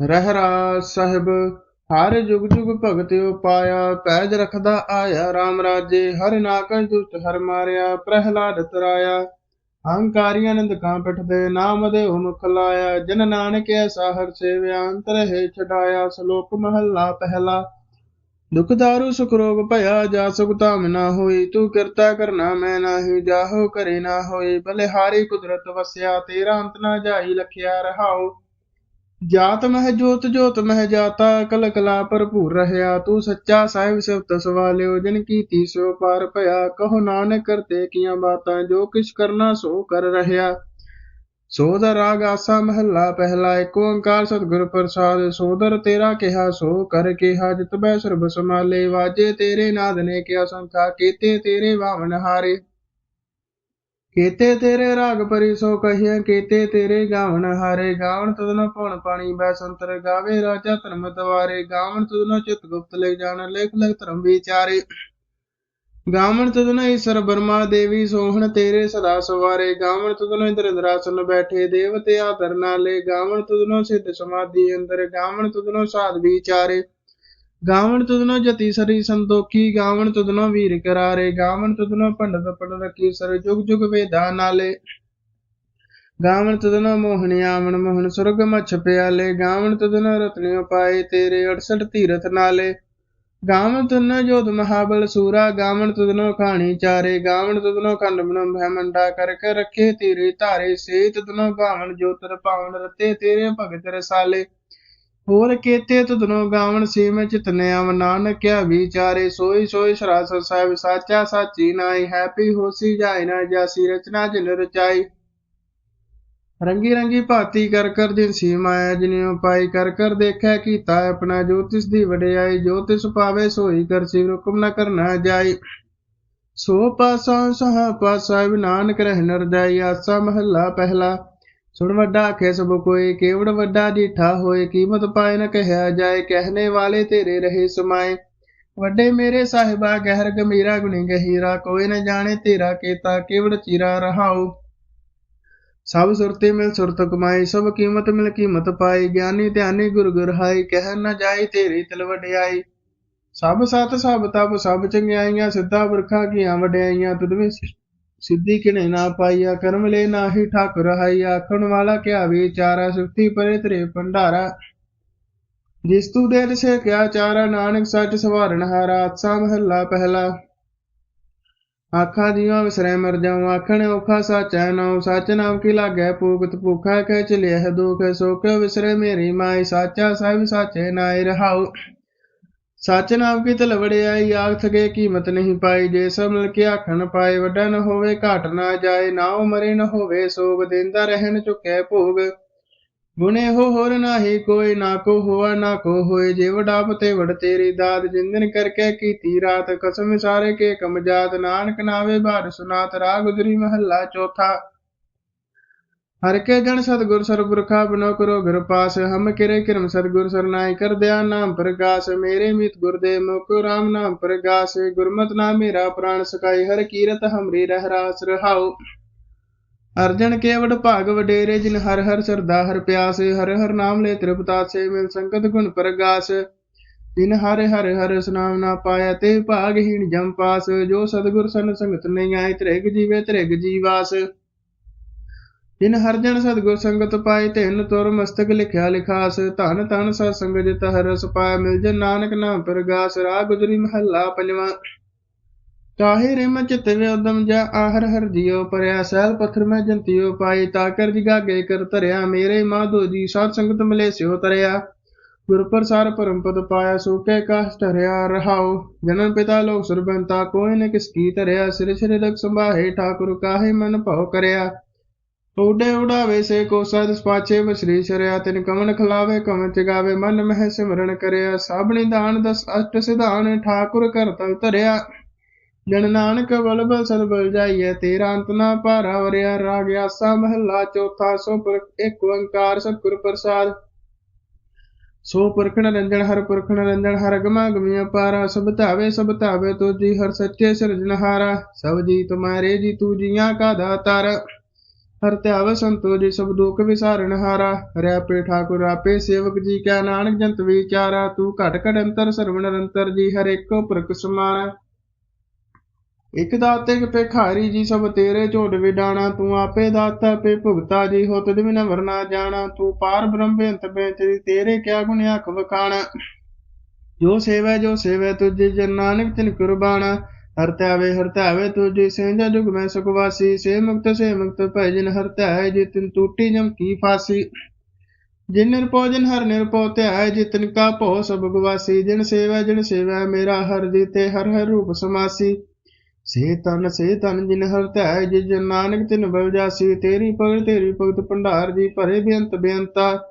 ਰਹਿਰਾ ਸਾਹਿਬ, ਹਰ ਜੁਗ ਜੁਗ ਭਗਤ ਪਾਇਆ ਪੈਜ ਰਖਦਾ ਆਇਆ RAM ਰਾਜੇ, ਹਰ ਨਾਕਜ ਦੁਸ਼ਟ, ਹਰ ਮਾਰਿਆ, ਪ੍ਰਹਿਲਾਦ ਤਰਾਇਆ। ਅਹੰਕਾਰੀਆਂ ਨਿੰਦਕਾਂ ਪਿਠ ਦੇ ਨਾਮ ਦੇ ਮੁਖ ਲਾਇਆ। ਜਨ ਨਾਨਕ ਐਸਾ ਹਰ ਸੇਵਿਆ, ਅੰਤਰ ਹੈ ਛਡਾਇਆ, ਸ਼ਲੋਕ ਮਹੱਲਾ ਪਹਿਲਾ। ਦੁਖ ਦਾਰੂ, ਸੁਖ ਰੋਗ ਭਇਆ, ਜਾ ਸੁਖ ਧਾਮ ਨਾ ਹੋਈ, ਤੂੰ ਕਿਰਤਾ ਕਰਨਾ ਮੈਂ ਨਾਹੀ, ਜਾਹੋ ਕਰੇ ਨਾ ਹੋਈ ਬਲਿਹਾਰੀ ਕੁਦਰਤ ਵਸਿਆ, ਤੇਰਾ ਅੰਤ ਨਾ ਜਾਈ, ਲਖਿਆ ਰਹਾਓ ਜਾਤ ਮਹਿ ਜੋਤ ਜੋਤ ਮਹਿ ਜਾਤਾ ਕਲ ਕਲਾ ਭਰਪੂਰ ਰਹਿਆ, ਤੂੰ ਸੱਚਾ ਸਾਹਿਬ ਸਿਫਤ ਸਵਾਲਿਓ ਜਿਨ ਕੀਤੀ ਸੋ ਪਾਰ ਭਇਆ, ਕਹੋ ਨਾਨਕ ਕਰਤੇ ਕੀਆਂ ਬਾਤਾਂ, ਜੋ ਕਿਛ ਕਰਨਾ ਸੋ ਕਰ ਰਹਿਆ। ਸੋਦਰ ਰਾਗ ਆਸਾ ਮਹੱਲਾ ਪਹਿਲਾ ਏਕ ਓੰਕਾਰ ਸਤਿਗੁਰ ਪ੍ਰਸਾਦ ਸੋਦਰ ਤੇਰਾ ਕਿਹਾ, ਸੋ ਕਰ ਕਿਹਾ, ਜਿਤ ਬੈ ਸਰਬ ਸਮਾਲੇ ਵਾਜੇ ਤੇਰੇ ਨਾਦ ਨੇ ਕਿਆ ਸੰਖਾ ਕੀਤੇ ਤੇਰੇ ਵਾਵਨ ਹਾਰੇ। ਕੀਤੇ ਤੇਰੇ ਰਾਗ ਪਰੀ ਸੋ ਕਹੀਏ ਕੀਤੇ ਤੇਰੇ ਗਾਵਨ ਹਾਰੇ ਗਾਵਨ, ਤਦਨ ਪਉਣ ਪਾਣੀ ਬੈ ਸੰਤਰ ਗਾਵੇ, ਰਾਜਾ ਧਰਮ ਦਵਾਰੇ ਗਾਵਨ, ਤਦਨ ਚਿਤ ਗੁਪਤ ਲੈ ਜਾਣ, ਲੇਖ ਲਖ ਧਰਮ ਵਿਚਾਰੇ। ਗਾਵਨ ਤਦਨ ਈਸ਼ਰ ਬਰਮਾ ਦੇਵੀ ਸੋਹਣ, ਤੇਰੇ ਸਦਾ ਸਵਾਰੇ। ਗਾਵਣ ਗਾਵਨ ਤਦਨ ਇੰਦਰ ਇੰਦਰਾਸਨ ਬੈਠੇ, ਦੇਵਤੇ ਆਦਰ ਨਾਲੇ। ਗਾਵਨ ਤਦਨ ਸਿੱਧ ਸਮਾਧੀ ਅੰਦਰ, ਗਾਵਨ ਤਦਨ ਸਾਧ ਵਿਚਾਰੇ। ਗਾਵਨ ਤੁਧਨੋ ਜਤੀ ਸਰੀ ਸੰਤੋਖੀ ਗਾਵਨ ਤੁਧਨੋ ਵੀਰ ਕਰਾਰੇ ਗਾਵਨ ਤੁਧਨੋ ਪੰਡਤ ਪੰਡਤ ਕੀ ਸਰ ਜੁਗ ਜੁਗ ਵੇਦਾ ਨਾਲੇ। ਗਾਵਨ ਤੁਧਨੋ ਮੋਹਨ ਆਵਣ, ਮੋਹਨ ਸੁਰਗ ਮਛ ਪਿਆਲੇ। ਗਾਵਨ ਤੁਧਨੋ ਰਤਨਿਓ ਪਾਏ ਤੇਰੇ 68 ਤੀਰਥ ਨਾਲੇ। ਗਾਵਨ ਤੁਧਨੋ ਜੋਤ ਮਹਾਬਲ ਸੂਰਾ ਗਾਵਨ ਤੁਧਨੋ ਖਾਣੀ ਚਾਰੇ। ਗਾਵਨ ਤੁਧਨੋ ਖੰਡ ਬਨ ਭੈਮੰਡਾ ਕਰ ਕੇ ਰੱਖੇ ਤੇਰੇ ਧਾਰੇ। ਸੇ ਤੁਧਨੋ ਗਾਵਨ ਜੋਤਰ ਪਾਵਨ ਰਤੇ ਤੇਰੇ ਭਗਤ ਰਸਾਲੇ। ਹੋਰ ਕੇਤੇ ਤੁਧਨੋ ਗਾਵਨ ਸੀਮ ਚਿਤਨੇ ਅਵ ਨਾਨਕਿਆ ਵਿਚਾਰੇ, ਸੋਈ ਸੋਈ ਸਰਾਸਰ ਸਾਹਿਬ ਸਾਚਾ ਸਾਚੀ ਨਾਈ ਹੈਪੀ ਹੋਸੀ ਜਾਇ ਨਾ ਜਾਸੀ, ਰਚਨਾ ਜਿਨ ਰਚਾਈ ਰੰਗੀ ਰੰਗੀ ਭਾਤੀ ਕਰ ਕਰ ਦਿਨ ਸੀ ਮਾਇਆ ਜਿਨਿਉ ਪਾਈ, ਕਰ ਕਰ ਦੇਖੈ ਕੀਤਾ ਆਪਣਾ ਜੋਤਿਸ਼ ਦੀ ਵਡਿਆਈ, ਜੋਤਿਸ਼ ਪਾਵੇ ਸੋਈ ਕਰ ਸੀ ਹੁਕਮ ਨ ਕਰਨਾ ਜਾਈ। ਸੋ ਪਾਸਾ ਸਹਾ ਪਾਸਾ ਨਾਨਕ ਰਹਿ ਨਰ ਜਾਈ ਆਸਾ ਮਹੱਲਾ ਪਹਿਲਾ। ਸੁਣ ਵੱਡਾ ਆਖੇ ਸਭ ਕੋਈ, ਕੇਵੜ ਵੱਡਾ ਡੀਠਾ ਹੋਏ, ਕੀਮਤ ਪਾਏ ਨ ਕਹਿਆ ਜਾਏ ਕਹਿਨੇ ਵਾਲੇ ਤੇਰੇ ਰਹੇ ਸਮਾਏ। ਵੱਡੇ ਮੇਰੇ ਸਾਹਿਬਾ, ਗਹਿਰ ਗਮੀਰਾ ਗੁਣੀ ਗਹੀਰਾ, ਕੋਈ ਨ ਜਾਣੇ ਤੇਰਾ ਕੀਤਾ, ਕੇਵੜ ਚੀਰਾ ਰਹਾਉ। ਸਭ ਸੁਰਤੇ ਮਿਲ ਸੁਰਤ ਕਮਾਈ, ਸਭ ਕੀਮਤ ਮਿਲ ਕੀਮਤ ਪਾਈ, ਗਿਆਨੀ ਧਿਆਨੀ ਗੁਰ ਗੁਰ ਹਾਈ ਕਹਿ ਨ ਜਾਏ ਤੇਰੀ ਤਲ ਵਡਿਆਈ। ਸਭ ਸਤ ਸਭ ਤਪ, ਸਭ ਚੰਗਿਆਈਆਂ, ਸਿੱਧਾ ਬਰਖਾ ਕੀਆਂ ਵਡਿਆਈਆਂ, ਤੁਧ ਵਿੱਚ ਸਿੱਧੀ ਕਿਨੇ ਨਾ ਪਾਈਆ, ਕਰਮ ਲੈ ਨਾਹੀ ਠਾਕੁਰ ਹਾਈ ਆਖਣ ਵਾਲਾ ਕਿਆ ਵਿਚਾਰਾ ਸੁਖਤੀ ਪਰੇ ਤੇਰੇ ਭੰਡਾਰਾ। ਜਿਸ ਤੂ ਦੇ ਸੇ ਕਿਆ ਚਾਰਾ, ਨਾਨਕ ਸੱਚ ਸਵਾਰਨ ਹਾਰਾ ਆਸਾ ਮਹੱਲਾ ਪਹਿਲਾ। ਆਖਾਂ ਦੀਆਂ ਵਿਸਰੈ ਮਰ ਜਾਉ ਆਖਣ ਔਖਾ ਸਾਚੈ ਨਾਉ, ਸੱਚ ਨਾਮ ਕੀ ਲਾਗੈ ਪੂਗਤ ਭੁਖਾ ਕਹਿ ਚਲਿਆ ਦੁਖ ਸੋਖ ਵਿਸਰੈ ਮੇਰੀ ਮਾਈ, ਸਾਚਾ ਸਾਹਿਬ ਸਾਚੇ ਨਾਇ ਰਹਾਉ। ਸੱਚ ਨਾਮ ਕੀ ਤਲ ਵੜਿਆਈ ਆਖ ਥਕੇ ਕੀਮਤ ਨਹੀਂ ਪਾਈ। ਜੇ ਸਭ ਮਿਲ ਕੇ ਆਖਣ ਪਾਏ, ਵੱਡਾ ਨ ਹੋਵੇ, ਘਾਟ ਨਾ ਜਾਏ। ਨਾਉ ਮਰੇ ਨ ਹੋਵੇ, ਸੋਗ ਦੇਂਦਾ ਰਹਿਣ ਚੁੱਕੈ ਭੋਗ। ਗੁਣੇ ਹੋ ਹੋਰ ਨਾਹੀ ਕੋਈ, ਨਾ ਕੋ ਹੋਆ, ਨਾ ਕੋ ਹੋਏ। ਜੇ ਵਡਾਪ ਤੇ ਵੜ ਤੇਰੀ ਦਾਤ, ਜਿੰਦਨ ਕਰਕੇ ਕੀਤੀ ਰਾਤ। ਕਸਮ ਸਾਰੇ ਕੇ ਕਮ ਕਮਜਾਤ ਨਾਨਕ ਨਾਵੇ ਬਾਰ ਸੁਨਾਤ, ਰਾਗ ਗੁਜਰੀ ਮਹੱਲਾ ਚੌਥਾ। ਹਰ ਕੇ ਜਨ ਸਤਗੁਰ ਸਰਬੁਰਖਾ ਬਨੋ ਕਰੋ ਘਰ ਪਾਸ ਹਮ ਕਿਰੇ ਕਿਰਮ ਸਤਗੁਰ ਸਰਨਾਈ ਕਰ ਦਿਆ ਨਾਮ ਪ੍ਰਗਾਸ ਮੇਰੇ ਮਿਤ ਗੁਰਦੇ ਮੁਖ ਰਾਮ ਨਾਮ ਪ੍ਰਗਾਸ ਗੁਰਮਤਿ ਨਾਮ ਮੇਰਾ ਪ੍ਰਾਣ ਸਕਾਈ ਹਰ ਕੀਰਤ ਹਮਰੀ ਰਹਿ ਰਾਸ ਰਹਾਉ। ਅਰਜਨ ਕੇਵਡ ਭਾਗ ਵਡੇਰੇ, ਜਿਨ ਹਰ ਹਰ ਸਰਦਾ ਹਰ ਪਿਆਸ, ਹਰ ਹਰ ਨਾਮ ਲੈ ਤ੍ਰਿਪਤਾਸੇ, ਮਿਲ ਸੰਗਤ ਗੁਣ ਪ੍ਰਗਾਸ। ਜਿਨ ਹਰ ਹਰ ਹਰ ਸੁਨਾਮ ਨਾ ਪਾਇਆ, ਤੇ ਭਾਗਹੀਣ ਜਮ ਪਾਸ, ਜੋ ਸਤਗੁਰ ਸਨ ਸੰਗਤ ਨਹੀਂ ਆਏ, ਤ੍ਰਿਗ ਜੀਵੇ ਤ੍ਰਿਗ ਜੀਵਾਸ। ਜਿਨ ਹਰ ਜਨ ਸਤਗੁਰ ਸੰਗਤ ਪਾਏ ਤਿੰਨ ਤੁਰ ਮਸਤਕ ਲਿਖਿਆ ਲਿਖਾਸ, ਧਨ ਧਨ ਸਤ ਸੰਗ ਜਿਤ ਹਰਸ ਪਾਇਆ, ਮਿਲ ਜਨ ਨਾਨਕ ਨਾਮ ਪ੍ਰਗਾਸ ਰਾਗ ਗੁਜਰੀ ਮਹੱਲਾ ਪੰਜਵਾਂ। ਤਾਹੇ ਰਿਮ ਚਿਤ ਉਦਮ ਜਾ, ਆਹਰ ਹਰ ਜਿਉ ਪਰਿਆ, ਸੈਲ ਪੱਥਰ ਮੈਂ ਜੰਤਿਓ ਪਾਈ ਤਾਕਰ ਜਿਗਾਗੇ ਕਰ ਧਰਿਆ, ਮੇਰੇ ਮਾਧੋ ਜੀ ਸਤ ਸੰਗਤ ਮਿਲੇ ਸਿਓ ਤਰਿਆ। ਗੁਰ ਪ੍ਰਸਾਰ ਪਰਮ ਪਦ ਪਾਇਆ, ਸੋ ਕੇ ਕਾਸ ਧਰਿਆ ਰਹਾਉ। ਜਨਮ ਪਿਤਾ ਲੋਕ ਸੁਰਬੰਤਾ, ਕੋਈ ਨ ਕਿਸ ਕੀ ਧਰਿਆ, ਸਿਰ ਸਿਰ ਰਖ ਸੰਭਾਹੇ, ਠਾਕੁਰ ਕਾਹੇ ਮਨ ਭਉ ਕਰਿਆ। ਉਡੇ ਉਡਾਵੇ ਸੇ ਕੋ ਸਦ ਪਾਛੇ ਵਸਰੀ ਸ਼ਰਿਆ, ਤਿਨ ਕਮਨ ਖਲਾਵੇ ਕਮਨ ਚਗਾਵੇ ਮਨ ਮਹਿ ਸਿਮਰਨ ਕਰਿਆ। ਸਭ ਨਿਦਾਨ ਦਸ ਅਸ਼ਟ ਸਿਧਾਨ, ਠਾਕੁਰ ਕਰਤਲ ਧਰਿਆ। ਜਨ ਨਾਨਕ ਬਲ ਸਦ ਬਲ ਜਾਈਐ, ਤੇਰਾ ਅੰਤ ਨਾ ਭਾਰਾ ਵਰਿਆ। ਰਾਗ ਆਸਾ ਮਹੱਲਾ ਚੌਥਾ, ਸੋ ਪਰ ਇੱਕ ਓੰਕਾਰ ਸਤਿਗੁਰ ਪ੍ਰਸਾਦ। ਸੋ ਪੁਰਖਣ ਨਿਰੰਜਨ, ਹਰ ਪੁਰਖਣ ਨਿਰੰਜਨ, ਹਰ ਗਮਾ ਗਮਿਆ ਪਾਰਾ। ਸਭ ਧਾਵੇ ਸਭ ਧਾਵੇ ਤੁਜੀ ਹਰ ਸੱਚੇ ਸਿਰਜਨਹਾਰਾ ਸਭ ਜੀ ਤੁਮਾਰੇ ਜੀ ਤੂ ਜੀਆਂ ਕਾ ਦਾਤਾਰ। ਹਰ ਧਿਆਵ ਸੰਤੋ ਸਭ ਦੁਖ ਵਿਸਾਰਨ ਹਾਰਾ ਹਰਿਆ ਪੇ ਠਾਕੁਰ ਆਪੇ ਸੇਵਕ ਜੀ ਕੈ ਨਾਨਕ, ਜੰਤ ਵਿਚਾਰਾ, ਤੂੰ ਘਟ ਘਟ ਅੰਤਰ ਸਰਵਣ ਨਿਰੰਤਰ ਜੀ, ਹਰ ਇੱਕੋ ਪ੍ਰਕ ਸਮਾਰਾ। ਇਕ ਦਾਤੇ ਇਕ ਭਿਖਾਰੀ ਜੀ, ਸਭ ਤੇਰੇ ਝੋਟ ਵਿਡਾਣਾ, ਤੂੰ ਆਪੇ ਦਾਤਾ ਪੇ ਭੁਗਤਾ ਜੀ, ਹੋ ਤੁਧ ਬਿਨ ਵਰਨਾ ਜਾਣਾ, ਤੂੰ ਪਾਰ ਬ੍ਰਹਮ ਬੇਅੰਤ ਬੇਅੰਤ ਤੇਰੇ ਕਿਆ ਗੁਣ ਆਖ ਵਖਾਣਾ। ਜੋ ਸੇਵੈ ਜੋ ਸੇਵੈ ਤੁਝੇ ਜਨ ਨਾਨਕ ਤਿਨ ਕੁਰਬਾਨਾ ਹਰ ਧਿਆਵੇ ਹਰ ਧਿਆਵੇ ਤੁਝੇ ਸੇਂਜਾ ਜੁਗ ਮੈਂ ਸੁਖ ਸੇ ਮੁਕਤ ਸੇ ਮੁਕਤ ਭੈ ਜਿਨ ਹਰ ਧਿਆਏ ਜੇ ਤਿਨ ਟੂਟੀ ਜਮ ਕੀ ਫਾਸੀ। ਜਿਨ ਨਿਰਪੋ ਜਿਨ ਹਰ ਨਿਰਪੋ ਧਿਆਏ, ਜਿਤਨ ਕਾ ਭਉ ਸਭ ਗਵਾਸੀ ਜਿਨ ਸੇਵੈ ਜਿਨ ਸੇਵੈ ਮੇਰਾ ਹਰ ਜੀਤੇ, ਹਰ ਹਰ ਰੂਪ ਸਮਾਸੀ। ਸੇ ਤਨ ਸੇ ਤਨ ਜਿਨ ਹਰ ਧਿਆਏ ਜਿ ਨਾਨਕ ਤਿਨ ਬਲ ਜਾਸੀ। ਤੇਰੀ ਭਗਤ ਤੇਰੀ ਭਗਤ ਭੰਡਾਰ ਜੀ ਭਰੇ ਬੇਅੰਤ ਬੇਅੰਤਾ।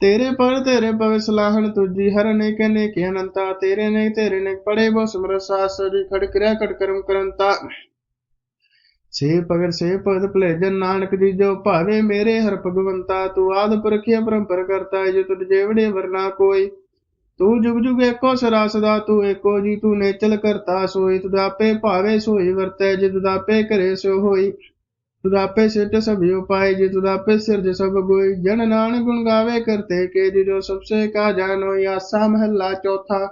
ਤੇਰੇ ਪਰ ਤੇਰੇ ਪਵੇ ਸਲਾਹਣ ਤੁਜੀ ਹਰ ਨੇ ਕਨੇ ਕਿ ਅਨੰਤਾ, ਤੇਰੇ ਨੇ ਤੇਰੇ ਨੇ ਪੜੇ ਬੋ ਸਮਰ ਸਾਸ ਖੜ ਕਿਰਿਆ ਖੜ ਕਰਮ ਕਰੰਤਾ। ਸੇ ਪਗਰ ਸੇ ਪਦ ਭਲੇਜਨ ਨਾਨਕ ਜੀ, ਜੋ ਭਾਵੇ ਮੇਰੇ ਹਰ ਭਗਵੰਤਾ, ਤੂੰ ਆਦ ਪੁਰਖਿਆ ਪਰੰਪਰ ਕਰਤਾ, ਜੋ ਤੁਧ ਜੇਵੜੇ ਵਰਨਾ ਕੋਈ। ਤੂੰ ਜੁਗ ਜੁਗ ਏਕੋ ਸਦਾ ਸਦਾ ਤੂੰ ਏਕੋ ਜੀ, ਤੂੰ ਨੇਚਲ ਕਰਤਾ ਸੋਈ ਤੁਦਾਪੇ ਭਾਵੇ ਸੋਈ, ਵਰਤੈ ਜਿ ਤੁਦਾਪੇ ਕਰੇ ਸੋ ਹੋਈ। ਤੁਦਾਪੇ ਸਿਰਜ ਸਭ ਉਪਾਏ ਜੀ ਤੁਦਾਪੇ ਸਿਰਜ ਸਭ ਗੋਈ ਜਨ ਨਾਨਕ ਗੁਣ ਗਾਵੇ ਕਰਤੇ ਕੇ ਜੀ ਜੋ ਸਬਸੇ ਕਾ ਜਾਨੋ ਆਸਾ ਮਹੱਲਾ ਚੌਥਾ।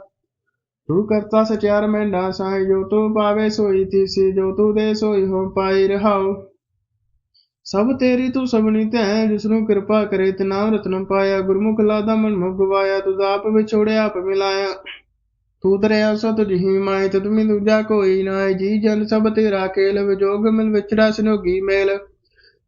ਤੂੰ ਕਰਤਾ ਸਚਿਆਰ ਮੈਂਡਾ ਸਾਈ, ਜੋ ਤੂੰ ਪਾਵੇ ਸੋਈ ਤੀਸੀ, ਜੋ ਤੂੰ ਦੇ ਸੋਈ ਹੋ ਪਾਈ ਰਹਾਉ। ਸਭ ਤੇਰੀ ਤੂੰ ਸਭਨੀ ਧੈ ਜਿਸ ਨੂੰ ਕਿਰਪਾ ਕਰੇ ਤੇ ਨਾਮ ਰਤਨ ਪਾਇਆ, ਗੁਰਮੁਖ ਲਾਦਾ ਮਨ ਮੁਖ ਗਵਾਇਆ ਤੁਧ ਆਪ ਵਿਛੋੜਿਆ ਆਪ ਮਿਲਾਇਆ। ਤੂੰ ਦਰਿਆ ਸੋ ਤੁਝ ਹੀ ਮਾਇ ਦੂਜਾ ਕੋਈ ਨਾਇ ਜੀ ਜਨ ਸਭ ਤੇਰਾ ਕੇਲ ਵਿਜੋਗ ਮਿਲ ਵਿਚੜਾ ਸਨੋਗੀ ਮੇਲ।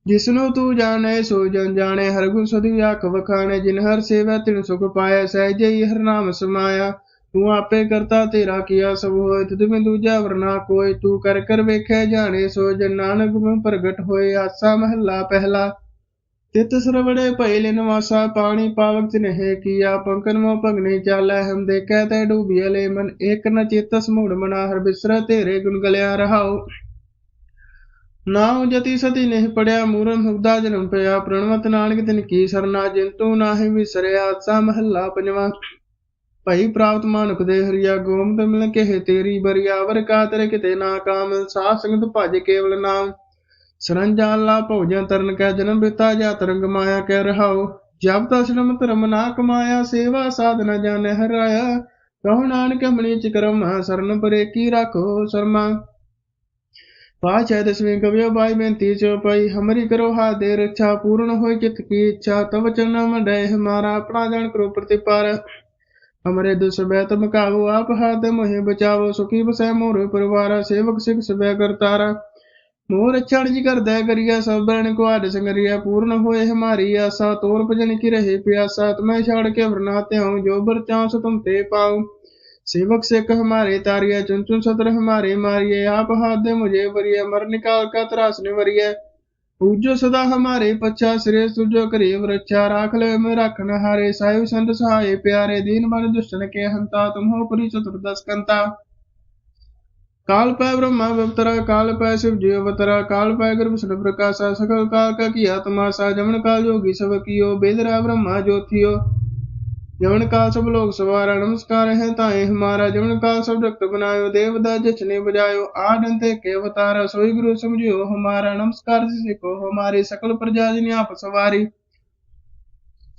ਜਿਸਨੂੰ ਤੂੰ ਜਾਣੈ, ਸੋ ਜਨ ਜਾਣੈ, ਹਰ ਗੁਣ ਸਦੀ ਆਖ ਵਖਾਣੈ। ਜਿਨ ਹਰ ਸੇਵਾ, ਤਿਨ ਸੁਖ ਪਾਇਆ ਸਹਿਜੇ ਹੀ ਹਰ ਨਾਮ ਸਮਾਇਆ। ਤੂੰ ਆਪੇ ਕਰਤਾ, ਤੇਰਾ ਕੀਆ ਸਭ ਹੋਏ ਤੁਧ ਮੇ ਦੂਜਾ ਵਰਨਾ ਕੋਈ। ਤੂੰ ਕਰ ਕਰ ਵੇਖੈ ਜਾਣੇ, ਸੋ ਜਨ ਨਾਨਕ ਮੈਂ ਪ੍ਰਗਟ ਹੋਏ ਆਸਾ ਮਹੱਲਾ ਪਹਿਲਾ। ਤਿਤ ਸਰਵੜੇ ਭਈ ਲਿਨ ਵਾਸਾ, ਪਾਣੀ ਪਾਵਕ ਤਿਨਹਿ ਕੀਆ, ਪੰਕਨ ਮੋ ਭਗਨੇ ਚਾਲੈ ਹਮ ਦੇਖੈ ਤੈ ਡੂਬਿਆ ਲੈ ਮਨ, ਏਕ ਨ ਚੇਤਸ ਮੂੜ ਮਨਾ ਹਰ ਬਿਸਰ ਤੇਰੇ ਗੁਣ ਗਲਿਆ ਰਹਾਉ। ਨਾਉ ਜਤੀ ਸਤੀ ਨਹੀਂ ਪੜਿਆ ਮੂਰਨ ਹੁਦਾ ਜਨਮ ਪਿਆ, ਪ੍ਰਣਵਤ ਨਾਨਕ ਤਿਨ ਕੀ ਸਰਨਾ ਜਿੰਤੂ ਨਾਹੀ ਵਿਸਰਿਆ ਆਸਾ ਮਹੱਲਾ ਪੰਜਵਾ। ਭਈ ਪ੍ਰਾਪਤ ਮਾਨੁਖ ਦੇ ਹਰੀਆ, ਗੋਮਤ ਮਿਲ ਕੇ ਤੇਰੀ ਬਰੀਆ, ਵਰ ਕਾ ਤੇਰੇ ਕਿਤੇ ਨਾ ਕਾਮ ਸਾਧ ਸੰਗਤ ਭਜ ਕੇਵਲ ਨਾਮ। ਸਰੰਜਾਲਾ ਭੋਜਨ ਤਰਨ ਕੈ ਜਨਮ ਬਿਤਾ ਜਾ ਤਰੰਗ ਮਾਇਆ ਕੈ ਰਹਾਉ ਜਬ ਤਾ ਸ਼ਰਮ ਧਰਮ ਨਾ ਕਮਾਇਆ, ਸੇਵਾ ਸਾਧਨਾ ਜਾਣੈ ਹਰਾਇਆ ਕਹੋ ਨਾਨਕ ਮਣੀ ਚ ਕਰਮ, ਸਰਨ ਪਰੇ ਕੀ ਰੱਖੋ ਸਰਮਾ। ਪਾਛੈ ਦਸਵੇਂ ਕਵਿਓ, ਬਾਈ ਬੇਨਤੀ ਚੋ ਪਈ ਹਮਰੀ ਕਰੋ ਹਾ ਦੇ ਰੱਛਾ, ਪੂਰਨ ਹੋਇ ਚਿਤ ਕੀ ਇੱਛਾ, ਤਵ ਚਰਨ ਮੰਡੈ ਹਮਾਰਾ ਆਪਣਾ ਜਾਣ ਕਰੋ ਪ੍ਰਤਿਪਾਰ। ਹਮਰੇ ਦੁਸਬੈ ਤਮ ਕਾਹੂ ਆਪ ਹਾਥ ਮੋਹਿ ਬਚਾਵੋ, ਸੁਖੀ ਬਸੈ ਮੋਰ ਪਰਿਵਾਰ, ਸੇਵਕ ਸਿਖ ਸਬੈ ਕਰਤਾਰਾ। ਮੋਰ ਅਛੜ ਜੀ ਕਰਦਾ ਕਰੀਆ ਸਭ ਬਰਨ ਕੋ ਆਦ ਸੰਗਰੀਆ ਪੂਰਨ ਹੋਏ ਹਮਾਰੀ ਆਸਾ ਤੋਰ ਭਜਨ ਕੀ ਰਹੇ ਪਿਆਸਾ ਤਮੈ ਛਾੜ ਕੇ ਵਰਨਾ ਤਿਉ ਜੋ ਬਰ ਚਾਂਸ ਤੁਮ ਤੇ ਪਾਉ सेवक सिख हमारे तारिया चुन चुन सतर हमारे मारिए आप हाथ दे मुझे वरिय मर निकाल का त्रास ने वरिय पूजो सदा हमारे पच्छा सिरे सुजो करिय वृक्षा राख ले में राखन हारे साहिब संत सहाय प्यारे दीन बन दुष्टन के हंता तुम हो परि चतुर्दश कंता काल पै ब्रह्मा अवतरा काल पै शिव जी अवतरा काल पै गर्भ सन प्रकाशा सकल काल का किया तमाशा जमन काल योगी सब कियो बेदरा ब्रह्मा ज्योतियो जमन काल सब लोग सवारा नमस्कार है ताए हमारा जमन काल सब रक्त बनायो देवदा जचने बजायो आडंते के अवतारा सोई गुरु समझियो हमारा नमस्कार से सिखो हमारी सकल प्रजा जिन आप सवारी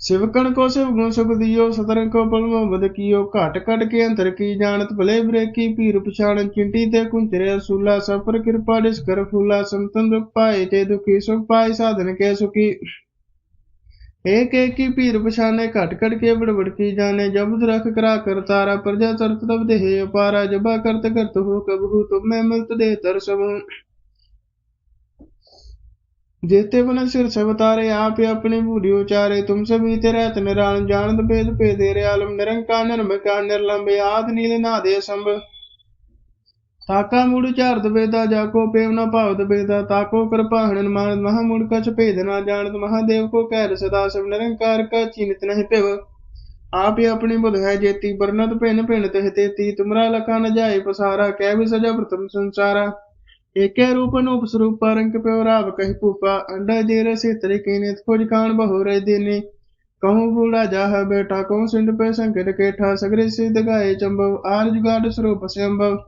ਸਿਵਕਣ ਕੋ ਸਿਵ ਗੁਣ ਸੁਖ ਦਿਓ ਸਤਰਨ ਕੋ ਪਲਮ ਬਦ ਕੀਓ, ਘਟ ਘਟ ਕੇ ਅੰਤਰ ਕੀ ਜਾਣਤ, ਭਲੇ ਬ੍ਰੇਕੀ ਭੀਰ ਪਛਾਣ, ਚਿੰਟੀ ਤੇ ਕੁੰਤਰੇ ਅਸੂਲਾ ਸਭ ਕਿਰਪਾ ਦਿਸ ਕਰ ਫੂਲਾ, ਸੰਤਨ ਦੁਖ ਪਾਏ ਤੇ ਦੁਖੀ ਸੁਖ ਪਾਏ, ਸਾਧਨ ਕੇ ਸੁਖੀ। ਏਕ ਏਕ ਕੀ ਭੀਰ ਪਛਾਨੇ ਘਟ ਘਟ ਕੇ ਬੜਬੜ ਕੀ ਜਾਣੇ ਜਬਦ ਰਖ ਕਰਾ ਕਰਤਾਰਾ ਪ੍ਰਜਾ ਤਰਤ ਤਬ ਦੇਹ ਅਪਾਰਾ ਜਬਾ ਕਰਤ ਕਰਤ ਹੋ ਕਬਹੂ, ਤੁਮੈ ਮਿਲਤ ਦੇ ਤਰਸਵ। जेते बन सिर सब तारे आप ही अपनी बूढ़ी उचारे तुम सभी तेरे निरान जानत भेद भेदेरे आलम निरंकार निर्मका निर्लंबे आद नील नादे संभ ਤਾਕਾ ਮੁੜ ਝਾਰਦ ਬੇਦਾ ਜਾਕੋ ਪੇਵ ਨਾ ਭਾਵਤ ਬੇਦਾ ਤਾਕੋ ਕਿਰਪਾ ਹਣਨ ਮਾਨ ਮਹਾ ਮੁੜ ਕਛ ਭੇਦ ਨਾ ਜਾਣਤ ਮਹਾਦੇਵ ਕੋ ਕਹਿ ਸਦਾ ਸਭ ਨਿਰੰਕਾਰ ਕਾ ਚੀਨਤ ਨਹੀਂ ਪਿਵ ਆਪ ਹੀ ਆਪਣੀ ਬੁਧ ਹੈ ਜੇਤੀ ਬਰਨਤ ਭਿਨ ਭਿਨ ਤਹਿ ਤੇਤੀ ਤੁਮਰਾ ਲਖਾ ਨ ਜਾਏ ਪਸਾਰਾ ਕਹਿ ਵੀ ਸਜਾ ਪ੍ਰਤਮ ਸੰਸਾਰਾ ਏਕੇ ਰੂਪ ਅਨੂਪ ਸਰੂਪ ਰੰਗ ਪਿਓ ਰਾਵ ਕਹਿ ਭੂਪਾ, ਅੰਡਾ ਦੇ ਰਸੇ ਤਰੀਕੇ ਨੇ ਖੋਜ ਕਾਣ ਬਹੁ ਰਹਿ ਦੇਨੇ। ਕਹੂੰ ਬੂੜਾ ਜਾਹ ਬੇਟਾ, ਕਹੂੰ ਸਿੰਧ ਪੈ ਸੰਕਟ ਕੇਠਾ, ਸਗਰੇ ਸਿਧ ਗਾਏ ਚੰਬਵ ਆਰ ਜੁਗਾੜ ਸਰੂਪ ਸੰਭਵ।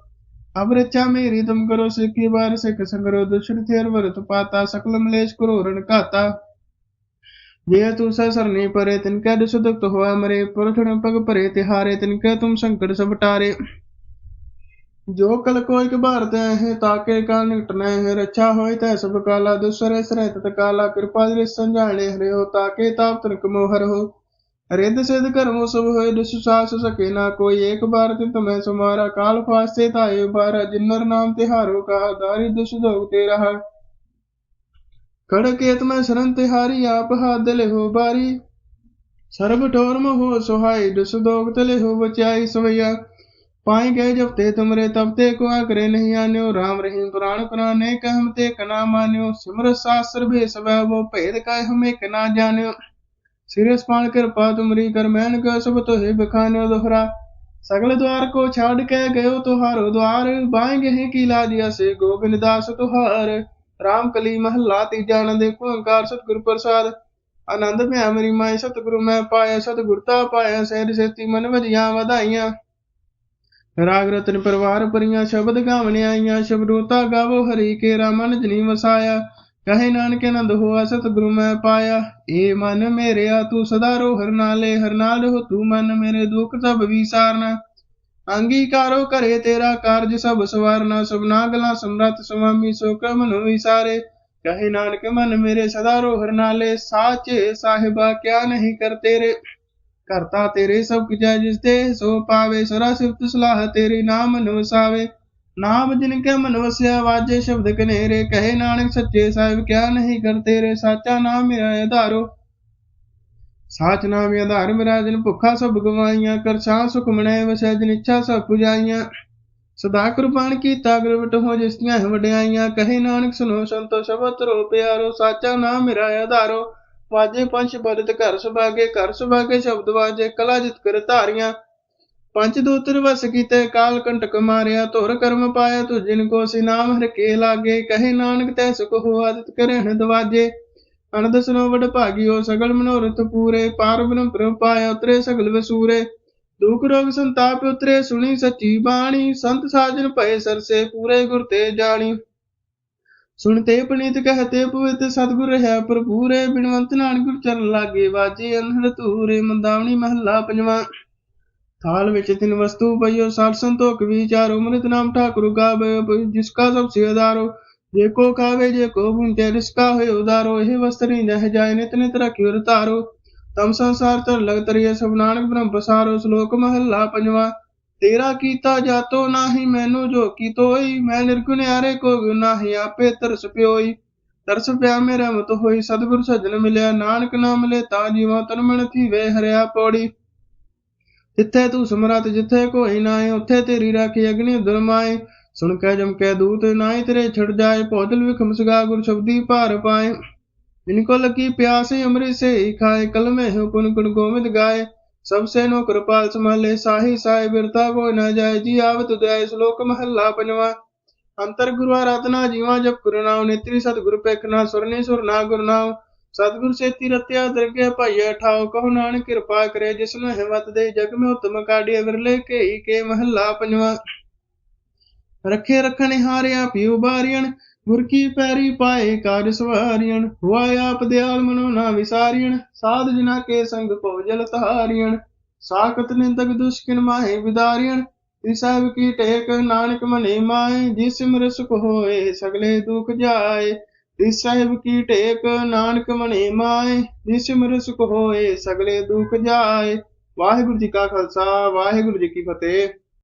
ਅਵਰਚਾ ਮੇਰੀ ਤੁਮ ਕਰੋ ਸਿੱਖੀ ਬਾਰ ਸਿੱਖ ਸੰਗਰੋ ਦੁਸ਼ਰ ਥੇਰ ਵਰਤ ਪਾਤਾ, ਸਕਲ ਮਲੇਸ਼ ਕਰੋ ਰਣ ਘਾਤਾ। ਜੇ ਤੂੰ ਸਰਨੀ ਪਰੇ, ਤਿਨ ਕੈ ਦੁਖ ਹੋਆ ਮਰੇ ਪੁਰਖਣ ਪਗ ਪਰੇ ਤਿਹਾਰੇ, ਤਿਨ ਕੈ ਤੁਮ ਸੰਕਟ ਸਭ ਟਾਰੇ जो कल को एक बार तय है ताके काल निकटने है रक्षा होय तय सब काला दुसरे सरे तत काला कृपा दृश्य संजाने हरे हो ताके ताप तनक मोहर हो रिद सिद्ध कर्मो सब होय दुसुसास सके ना कोई एक बार तित मैं सुमारा काल फास्ते ताये बारा जिन्नर नाम तिहारो कहा दारी दुष दोग तेरा कड़केत में शरण तिहारी आप हाथ दले हो बारी सर्ब ठोर में हो सुहाई दुष दोग तले हो बचाई सवैया पाए गए जब ते तुमरे तब ते को आकरे नहीं आन्यो राम रहीम पुराण पुराने कहम ते कना मान्यो सिमर शास्त्र भे सब वो भेद काय हमें कना जान्यो सिरस पान कृपा तुमरी कर मैन का सब तो है बखान्यो दोहरा सगल द्वार को छाड़ के गयो तुहारो द्वार बाएंगे हैं की ला दिया से गोविंद दास तुहार राम कली महला तीजा न देखो ओंकार सतगुरु प्रसाद आनंद में अमरी माई सतगुरु मैं पाया सतगुरता पाया सहर सेती मन वजिया ਵਧਾਈਆਂ ਰਾਗ ਰਤਨ ਪਰਵਾਰ ਪਰੀਆਂ ਸ਼ਬਦ ਗਾਵਣ ਆਈਆਂ ਸ਼ਬਦੋਤਾ ਗਾਵੋ ਹਰੀ ਕੇ ਮਨ ਜਨੀ ਵਸਾਇਆ। ਕਹੇ ਨਾਨਕ ਆਨੰਦ ਹੋਆ, ਸਤਿਗੁਰੂ ਮੈਂ ਪਾਇਆ। ਏ ਮਨ ਮੇਰਿਆ, ਤੂੰ ਸਦਾ ਰੋ ਹਰ ਨਾਲੇ ਹਰ ਤੂੰ ਮਨ ਮੇਰੇ ਦੁੱਖ ਸਭ ਵਿਸਾਰਨਾ। ਅੰਗੀਕਾਰੋ ਕਰੇ ਤੇਰਾ ਕਾਰਜ, ਸਭ ਸਵਾਰਨਾ, ਸਭਨਾ ਗਲਾ ਸਮਰਤ ਸੁਆਮੀ ਸੋ ਕਮਨ ਵਿਸਾਰੇ। ਕਹੇ ਨਾਨਕ, ਮਨ ਮੇਰੇ ਸਦਾ ਰੋ ਹਰ ਨਾਲੇ, ਸਾਚੇ ਸਾਹਿਬਾ ਕਿਆ ਨਹੀਂ ਕਰ ਤੇਰੇ। ਕਰਤਾ ਤੇਰੇ ਸਭ ਕੁਝ ਹੈ ਜਿਸ ਤੇ ਸੋ ਪਾਵੇ ਸਰਾ ਸਿਫਤ ਸਲਾਹ ਤੇਰੀ ਨਾਮ ਨੂੰ ਨਾਮ ਜਿਨ ਕੇ ਮਨ ਵਸਿਆ ਵਾਜੇ ਸ਼ਬਦ ਕਨੇਰੇ, ਕਹੇ ਨਾਨਕ ਸੱਚੇ ਸਾਹਿਬ, ਕਿਆ ਨਹੀਂ ਕਰ ਤੇਰੇ, ਸਾਚਾ ਨਾਮ ਮੇਰਾ ਆਧਾਰੋ। ਸਾਚ ਨਾਮ ਆਧਾਰ ਮੇਰਾ, ਜਿਨ ਭੁੱਖਾ ਸਭ ਗਵਾਈਆਂ, ਕਰ ਛਾਂ ਸੁਖ ਮਣੇ ਵਸੈ, ਜਿਨ ਇੱਛਾ ਸਭ ਪੁਜਾਈਆਂ। ਸਦਾ ਕੁਰਬਾਨ ਕੀਤਾ ਗੁਰਵਟ ਹੋ ਜਿਸ ਦੀਆਂ ਵਡਿਆਈਆਂ, ਕਹੇ ਨਾਨਕ ਸੁਨੋ ਸੰਤੋ, ਸ਼ਬਦ ਰੋ ਪਿਆਰੋ, ਸਾਚਾ ਨਾਮ ਮੇਰਾ ਆਧਾਰੋ। ਵਾਜੇ ਪੰਜ ਬਦਤ ਘਰ ਸੁਭਾਗੇ ਘਰ ਸੁਭਾਗੇ ਸ਼ਬਦ ਵਾਜੇ ਕਲਾ ਜਿਤ ਕਰ ਧਾਰੀਆਂ। ਪੰਜ ਦੂਤਰ ਵਸ ਕੀਤੇ, ਕਾਲ ਕੰਟਕ ਮਾਰਿਆ, ਧੁਰ ਕਰਮ ਪਾਇਆ ਤੁ ਜਿਨ ਕੋ ਸੀ ਨਾਮ ਹਰ ਕੇ ਲਾਗੇ, ਕਹੇ ਨਾਨਕ ਤੈ ਸੁਖ ਹੋ ਆਦਿਤ ਕਰਹਿਣ ਦਵਾਜੇ। ਅਨੰਦ ਸੁਨੋ ਵਡ ਭਾਗਿਓ, ਸਗਲ ਮਨੋਰਥ ਪੂਰੇ, ਪਾਰ ਬ੍ਰਹਮ ਪ੍ਰਭ ਪਾਇਆ, ਉਤਰੇ ਸਗਲ ਵਸੂਰੇ। ਦੁਖ ਰੋਗ ਸੰਤਾਪ ਉਤਰੇ, ਸੁਣੀ ਸੱਚੀ ਬਾਣੀ, ਸੰਤ ਸਾਜਨ ਭਏ ਸਰਸੇ, ਪੂਰੇ ਗੁਰ ਤੇ ਜਾਣੀ। ਸੁਣਤੇ ਪਨੀਤ ਕਹਤੇ ਪਵਿੱਤ ਸਤਿਗੁਰ ਹੈ ਭਰਪੂਰੇ ਬਿਨਵੰਤ ਨਾਨਕ ਗੁਰ ਚਰਨ ਲਾਗੇ ਵਾਜੇ ਅੰਧੜ ਧੂਰੇ ਮੰਦਾਵਣੀ ਮਹੱਲਾ ਪੰਜਵਾਂ। थाल ਵਿੱਚ ਤਿੰਨ ਵਸਤੂ ਪਈਓ ਸਤ ਸੰਤੋਖ ਵਿਚਾਰੋ ਮ੍ਰਿਤ ਨਾਮ ਠਾਕੁਰ ਗਾਵੇ ਜਿਸ ਕਾ ਸਭ ਸੇ ਆਧਾਰੋ ਜੇ ਕੋ ਖਾਵੇ ਜੇ ਕੋ ਬੁੰਤੇ ਰਿਸਕਾ ਹੋਏ ਉਦਾਰੋ, ਇਹ ਵਸਤਰੀ ਨਹਿ ਜਾਏ, ਨਿਤ ਨਿਤ ਰਖਿਓ ਰਤਾਰੋ ਤਮ ਸੰਸਾਰ ਤਰ ਲਗ ਤਰੀਏ ਸਭ ਨਾਨਕ ਬ੍ਰਹਮ ਪਸਾਰੋ, ਸ਼ਲੋਕ ਮਹੱਲਾ ਪੰਜਵਾਂ। ਤੇਰਾ ਕੀਤਾ ਜਾਤੋ ਨਾਹੀ, ਮੈਨੂੰ ਜੋ ਕੀਤੋਈ ਮੈਂ ਨਿਰਗੁਣਿਆਰੇ ਕੋ ਨਾਹੀ, ਆਪੇ ਤਰਸ ਪਿਓਈ। ਤਰਸ ਪਿਆ ਮੇਰਾ ਮਤ ਹੋਈ, ਸਤਿਗੁਰ ਸੱਜਣ ਮਿਲਿਆ। ਨਾਨਕ ਨਾਮ ਮਿਲੇ ਤਾ ਜੀਵਾਂ ਤਨ ਮਨ ਥੀਵੇ, ਹਰਿਆ ਪੌੜੀ। ਜਿੱਥੇ ਤੂੰ ਸਮਰਤ ਜਿੱਥੇ ਕੋਈ ਨਾਏ ਉੱਥੇ ਤੇਰੀ ਰਾਖੀ ਅਗਨੀ ਦੁਰਮਾਏ ਸੁਣ ਕੇ ਜਮ ਕੇ ਦੂਤ ਨਾਏ ਤੇਰੇ ਛੜ ਜਾਏ। ਭੋਜਲ ਵਿਖਮ ਸਗਾ ਗੁਰ ਸ਼ਬਦੀ ਭਾਰ ਪਾਏ। ਜਿਨ ਕੋ ਲਗੀ ਪਿਆਸੇ, ਅੰਮ੍ਰਿਤ ਸੇ ਹੀ ਖਾਏ। ਕਲਮੇ ਹੋ ਗੁਣ ਗੋਵਿੰਦ ਗਾਏ। ਸਭ ਕਿਰਪਾਲ ਸੰਭਾਲੇ, ਸਾਹੀ ਸਾਈ ਬਿਰਤਾ ਕੋਈ ਨਾ ਜਾਏ, ਜੀ ਆਵਤ ਦਇ ਸ਼ਲੋਕ ਮਹੱਲਾ ਪੰਜਵਾ। ਅੰਤਰ ਗੁਰੂ ਆਰਾਧਨਾ, ਜੀਵਾ ਜਪ ਗੁਰੂ ਨਾਮ ਨੇਤਰੀ ਸਤਿਗੁਰ ਪੇਖਣਾ ਸੁਰਨੀ ਸੁਰ ਨਾ ਗੁਰ ਨਾਮ ਸਤਿਗੁਰ ਸੇਤੀ ਰਤਿਆ ਦਰਗੇ ਭਾਈਆ ਠਾਓ ਕਹੋ ਨਾਨਕ ਕਿਰਪਾ ਕਰੇ, ਜਿਸ ਨੂੰ ਹਿਮਤ ਦੇ, ਜਗ ਮੇ ਉਤਮ ਕਾਢੀ ਵਿਰਲੇ ਕੇ ਕੇ ਮਹੱਲਾ ਪੰਜਵਾ। ਰੱਖੇ ਰੱਖਣੇ ਹਾਰਿਆ ਪਿਉ ਬਾਰੀਣ ਗੁਰ ਕੀ ਪੈਰੀ ਪਾਏ ਕਾਜ ਸਵਾਰੀਣ ਹੁਆ ਆਪ ਦਿਆਲ ਮਨੋ ਨਾ ਵਿਸਾਰੀਣ ਸਾਧ ਜਨਾ ਕੇ ਸੰਗ ਭੋਜਲ ਤਾਰੀਣ ਸਾਖਤ ਨਿੰਦਕ ਦੁਸ਼ਕਿਨ ਮਾਹੇ ਵਿਦਾਰੀਣ ਤਿਸ ਸਾਹਿਬ ਕੀ ਟੇਕ ਨਾਨਕ ਮਨੇ ਮਾਏ ਜਿਸ ਸਿਮਰ ਸੁਖ ਹੋਏ ਸਗਲੇ ਦੁਖ ਜਾਏ ਤਿਸ ਸਾਹਿਬ ਕੀ ਟੇਕ ਨਾਨਕ ਮਨੇ ਮਾਏ ਜਿਸ ਸਿਮਰ ਸੁਖ ਹੋਏ ਸਗਲੇ ਦੁਖ ਜਾਏ। ਵਾਹਿਗੁਰੂ ਜੀ ਕਾ ਖਾਲਸਾ, ਵਾਹਿਗੁਰੂ ਜੀ ਕੀ ਫਤਿਹ।